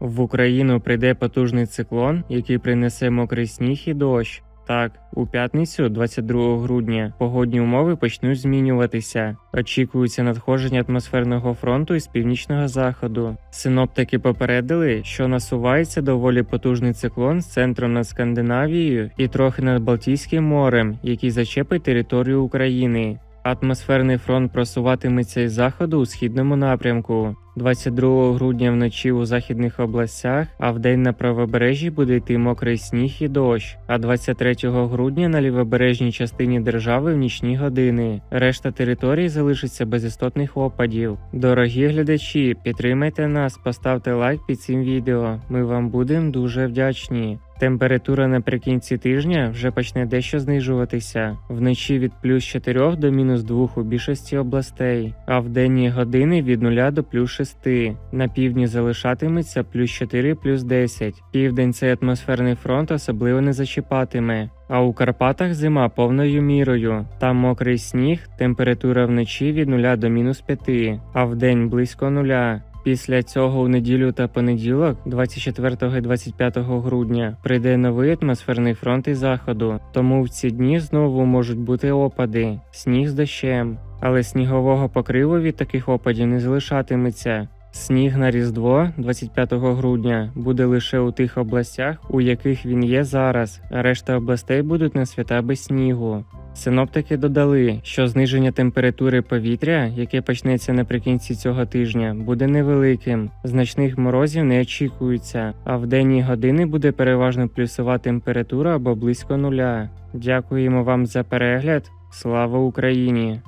В Україну прийде потужний циклон, який принесе мокрий сніг і дощ. Так, у п'ятницю, 22 грудня, погодні умови почнуть змінюватися. Очікується надходження атмосферного фронту із північного заходу. Синоптики попередили, що насувається доволі потужний циклон з центром над Скандинавією і трохи над Балтійським морем, який зачепить територію України. Атмосферний фронт просуватиметься із заходу у східному напрямку. 22 грудня вночі у західних областях, а вдень на правобережжі буде йти мокрий сніг і дощ. А 23 грудня на лівобережній частині держави в нічні години. Решта території залишиться без істотних опадів. Дорогі глядачі, підтримайте нас, поставте лайк під цим відео. Ми вам будемо дуже вдячні. Температура наприкінці тижня вже почне дещо знижуватися вночі від плюс 4 до мінус 2 у більшості областей, а в денні години від 0 до плюс 6. На півдні залишатиметься плюс 4 плюс 10. Південь цей атмосферний фронт особливо не зачіпатиме. А у Карпатах зима повною мірою. Там мокрий сніг, температура вночі від 0 до мінус 5, а вдень близько нуля. Після цього у неділю та понеділок, 24 і 25 грудня, прийде новий атмосферний фронт із заходу, тому в ці дні знову можуть бути опади, сніг з дощем. Але снігового покриву від таких опадів не залишатиметься. Сніг на Різдво 25 грудня буде лише у тих областях, у яких він є зараз, а решта областей будуть на свята без снігу. Синоптики додали, що зниження температури повітря, яке почнеться наприкінці цього тижня, буде невеликим. Значних морозів не очікується, а в денні години буде переважно плюсова температура або близько нуля. Дякуємо вам за перегляд. Слава Україні!